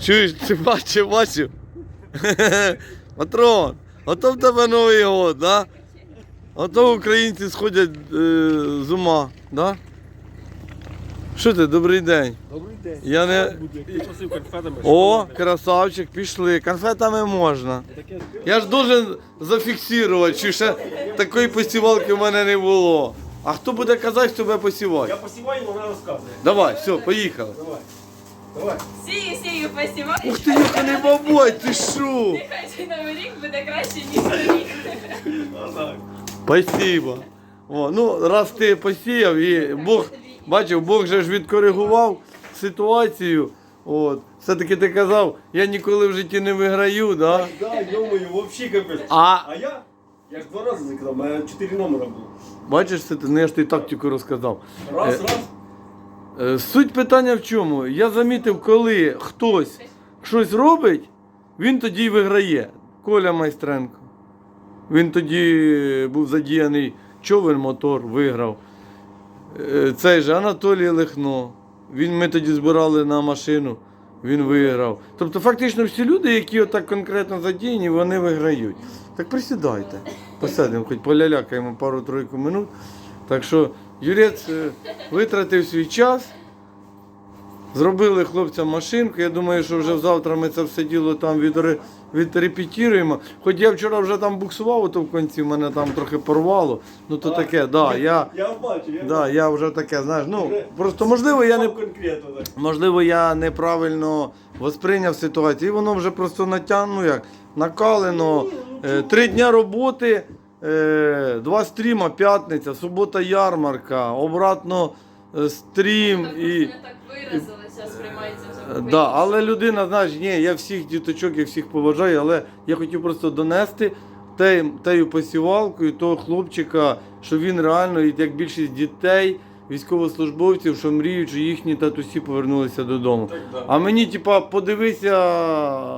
Чуєш, ти бачив, бачив? Матрон, ото в тебе Новий год, да? Ото українці сходять е, з ума, да? Що ти, добрий день. Добрий день. Я не. Конфетами. О, красавчик, пішли. Конфетами можна. Я ж должен зафіксувати, що ще такої посівалки в мене не було. А хто буде казати, хто буде посівати? Я посіваю, вона розказує. Давай, все, поїхали. Давай. Давай. Сію, сію, посіваю. Ух ти, яка бабой, ти що? Нехай цей новий рік буде краще, ніж рік. Спасибо. О, ну, раз ти посіяв і Бог, бачив, Бог же ж відкоригував ситуацію. От. Все-таки ти казав, я ніколи в житті не виграю, да? Да, йомою, вообще капець. А А я? Я ж два рази заказав, у мене чотири номера було. бачиш, це ти, ну я ж тобі тактику розказав. Раз, Е, раз. Е, Суть питання в чому? Я замітив, коли хтось щось робить, він тоді виграє. Коля Майстренко. Він тоді був задіяний човен мотор, виграв. Е, Цей же Анатолій Лихно. Він, ми тоді збирали на машину, він виграв. Тобто, фактично, всі люди, які отак конкретно задіяні, вони виграють. Так присідайте. Посядемо, хоч полялякаємо пару-тройку минут. Так що Юрець е, витратив свій час. Зробили хлопцям машинку. Я думаю, що вже завтра ми це все діло там відре- відрепетіруємо. Хоч я вчора вже там буксував, то в кінці мене там трохи порвало. Ну то таке, да, я, Я бачу, я да, я вже таке, знаєш, ну просто можливо я не конкретно так. можливо я неправильно восприйняв ситуацію. І воно вже просто натягну, ну як накалено. Е, Три дня роботи, два стріма, п'ятниця, субота ярмарка, обратно е, стрім і. Не так виразилися, сприймається. Е, Да, але людина, знаєш, ні, я всіх діточок, я всіх поважаю, але я хотів просто донести тею посівалкою того хлопчика, що він реально, і як більшість дітей, військовослужбовців, що мріють, що їхні татусі повернулися додому. А мені, типа, подивися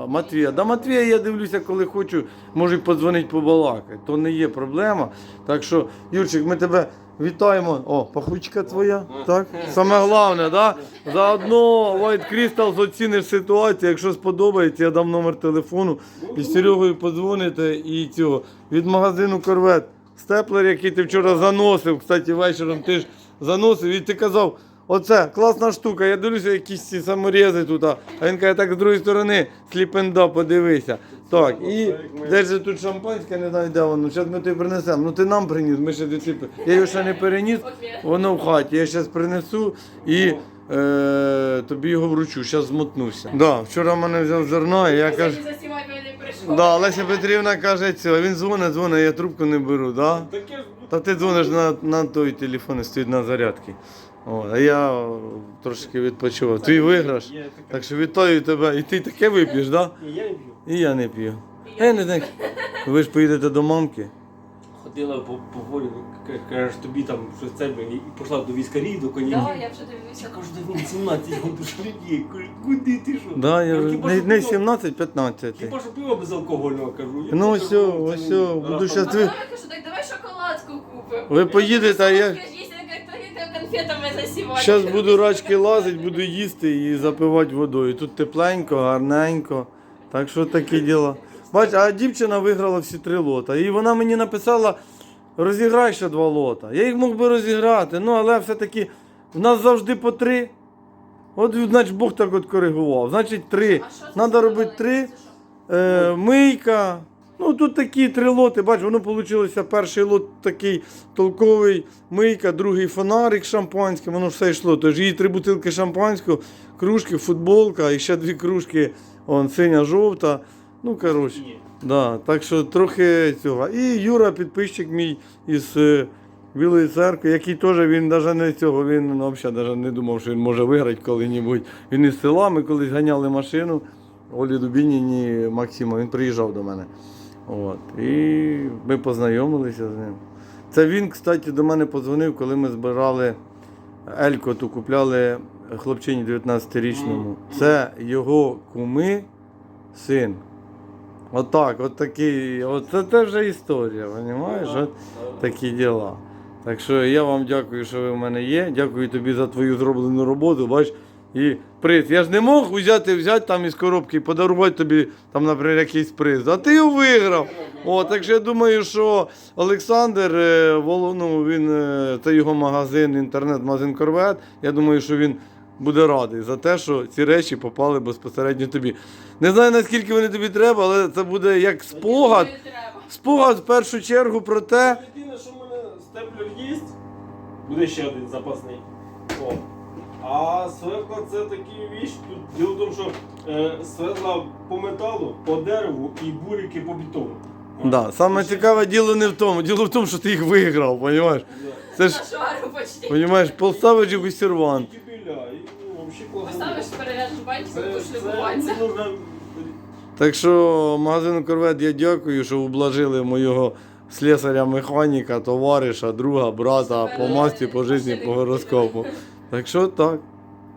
Матвія. Да Матвія я дивлюся, коли хочу, можу й подзвонити побалакати. То не є проблема. Так що, Юрчик, ми тебе вітаємо. О, пахучка твоя. Так? Саме головне, да? Заодно White Crystal оціниш ситуацію. Якщо сподобається, я дам номер телефону і з Серегою подзвоните і цього. Від магазину Корвет. Степлер, який ти вчора заносив, кстати, вечором ти ж заносив, і ти казав, оце класна штука, я дивлюся, якісь ці саморези тут. А він каже, так з другої сторони, сліпенда, подивися. Так, і де ж тут шампанське, не знаю, де воно. Зараз ми тобі принесемо. Ну ти нам приніс, ми ще ти. Я його ще не переніс, воно в хаті. Я зараз принесу і е, тобі його вручу, зараз змотнуся. Да, вчора мене взяв зерно, і я кажу. Да, Леся Петрівна каже, цього. він дзвонить, дзвонить, я трубку не беру, да? Таке ж Та ти дзвониш на, на той телефон, стоїть на зарядці. О, а я трошки відпочивав. Твій виграш. Так що вітаю тебе. І ти таке вип'єш, да? Ні, я не п'ю. І я не п'ю. Я не. Ви ж поїдете до мамки. Ходила по, по волі, кажеш, тобі там щось це, і пішла до військарі, до конів. Да, я вже дивлюся. Я кажу, да він 17 років ж людей. Куди ти що? Да, я, вже- не, не 17, 15. Хіба що пиво безалкогольного, кажу. Я Ну, ось, ось, буду щас- А кажу, Ви поїдете, а я-. Зараз буду рачки лазити, буду їсти і запивати водою. Тут тепленько, гарненько. Так що такі діла. Бач, а дівчина виграла всі три лота. І вона мені написала: розіграй ще два лота. Я їх мог би розіграти, ну але все-таки в нас завжди по три. От, значить, Бог так от коригував. Значить, три. Треба робити три. Е, мийка. Ну тут такі три лоти. Бач, воно вийшло перший лот такий толковий, мийка, другий фонарик шампанське, воно все йшло. Тож її три бутилки шампанського, кружки, футболка і ще дві кружки, он, синя, жовта. Ну, коротше. Да, так що трохи цього. І Юра, підписчик мій із е, Білої церкви, який теж він навіть не цього, він ну, взагалі навіть не думав, що він може виграти коли-небудь. Він із села, ми колись ганяли машину Олі Дубініні Максима, він приїжджав до мене. От. І ми познайомилися з ним. Це він, кстати, до мене подзвонив, коли ми збирали Елько, ту купляли хлопчині 19-річному. Це його куми, син. Отак, от такий, от це, це вже історія, розумієш? От такі діла. Так що я вам дякую, що ви в мене є. Дякую тобі за твою зроблену роботу. Бач, І приз. Я ж не мог взяти, взяти там із коробки і подарувати тобі, там, наприклад, якийсь приз. А ти його виграв. О, так що я думаю, що Олександр, е, ну, він, е, це його магазин, інтернет-магазин Корвет. Я думаю, що він буде радий за те, що ці речі попали безпосередньо тобі. Не знаю, наскільки вони тобі треба, але це буде як спогад. Спогад в першу чергу про те. Єдине, що в мене степлер є, буде ще один запасний. О. А сверкла це такий віч. Тут діло в тому, що е, сверкла по металу, по дереву і бурики по бетону. Да, саме цікаве діло не в тому. Діло в тому, що ти їх виграв, розумієш? Це ж, шару почти. розумієш, полставиш їх у сервант. Кібіля, і ну, взагалі класно. Поставиш, переляжеш бачиш, Це, будеш це, любуватися. це можна Так що магазину Корвет я дякую, що ублажили моєго слесаря-механіка, товариша, друга, брата по масті, по житті, по гороскопу. Так що так.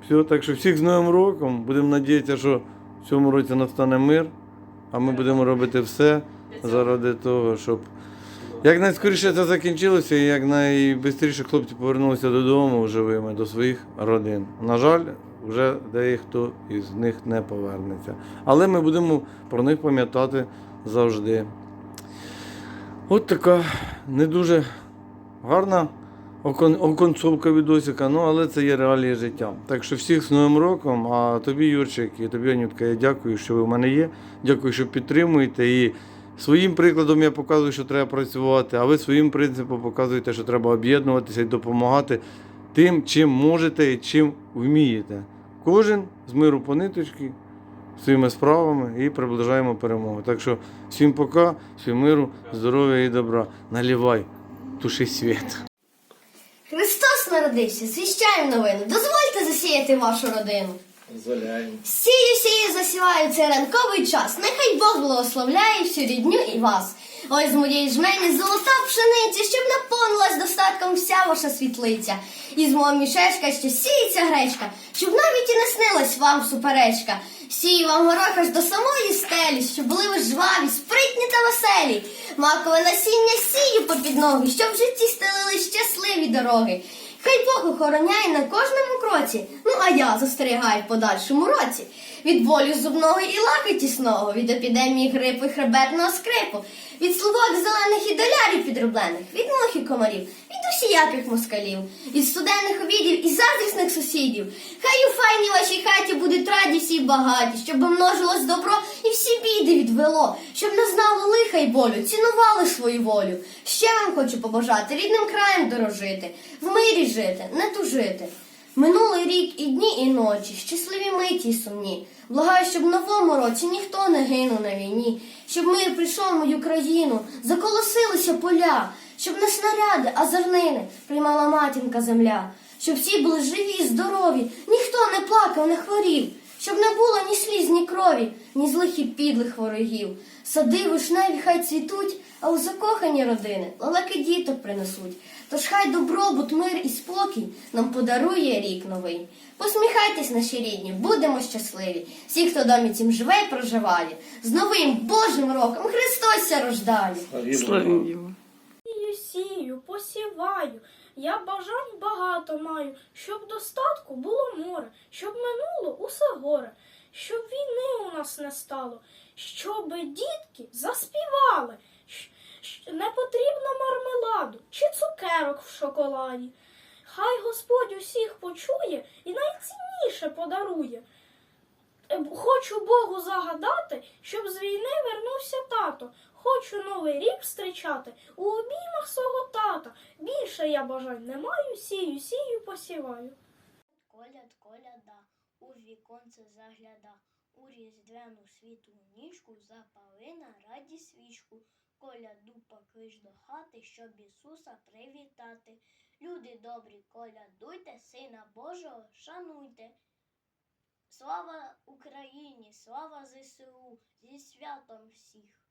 Все, так що всіх з Новим роком. Будемо надіятися, що в цьому році настане мир, а ми будемо робити все заради того, щоб якнайскоріше це закінчилося і якнайшвидше хлопці повернулися додому живими до своїх родин. На жаль, вже дехто із них не повернеться. Але ми будемо про них пам'ятати завжди. От така не дуже гарна оконцовка відосика, ну але це є реалії життя. Так що всіх з Новим роком, а тобі, Юрчик, і тобі, Анютка, я дякую, що ви в мене є. Дякую, що підтримуєте. І своїм прикладом я показую, що треба працювати, а ви своїм принципом показуєте, що треба об'єднуватися і допомагати тим, чим можете і чим вмієте. Кожен з миру по ниточки своїми справами і приближаємо перемогу. Так що всім пока, всім миру, здоров'я і добра. Наливай, туши світ. Христос народився, звіщаємо новину. Дозвольте засіяти вашу родину. Дозволяємо. Сію, сію, засіваю цей ранковий час. Нехай Бог благословляє всю рідню і вас. Ой, з моєї жмені золота пшениця, щоб наповнилась достатком вся ваша світлиця. І з мого мішечка ще сіється гречка, щоб навіть і не снилась вам суперечка. Сію вам горох аж до самої стелі, щоб були ви жваві, спритні та веселі. Макове насіння сію попід ноги, щоб в житті стелили щасливі дороги. Хай Бог охороняє на кожному кроці. Ну а я застерігаю в подальшому році. Від болю зубного і лаки тісного, від епідемії грипу і хребетного скрипу, від словок зелених і долярів підроблених, від мух і комарів, від усіяких москалів, від студенних обідів і заздрісних сусідів. Хай у файній вашій хаті будуть раді всі багаті, щоб множилось добро і всі біди відвело, щоб не знали лиха й болю, цінували свою волю. Ще вам хочу побажати рідним краєм дорожити, в мирі жити, не тужити. Минулий рік і дні, і ночі, щасливі миті й сумні. Благаю, щоб в новому році ніхто не гинув на війні, щоб мир прийшов в мою країну, заколосилися поля, щоб не снаряди, а зернини приймала матінка земля, щоб всі були живі й здорові, ніхто не плакав, не хворів, щоб не було ні сліз, ні крові, ні злих і підлих ворогів. Сади вишневі хай цвітуть, а у закохані родини лелеки діток принесуть. Тож хай добробут, мир і спокій нам подарує рік новий. Посміхайтесь, наші рідні, будемо щасливі. Всі, хто домі цім живе і проживає. З новим Божим роком Христос рождає. Посіваю. Я бажань багато маю, щоб достатку було море, щоб минуло усе горе, щоб війни у нас не стало, щоб дітки заспівали. Не потрібно мармеладу чи цукерок в шоколаді. Хай Господь усіх почує і найцінніше подарує. Хочу Богу загадати, щоб з війни вернувся тато. Хочу новий рік встрічати у обіймах свого тата. Більше я бажань не маю, сію, сію, посіваю. Коляд, коляда, у віконце загляда, у різдвяну світу ніжку запали на раді свічку. Коляду поклич до хати, щоб Ісуса привітати. Люди добрі, колядуйте, Сина Божого шануйте. Слава Україні, слава ЗСУ, зі святом всіх!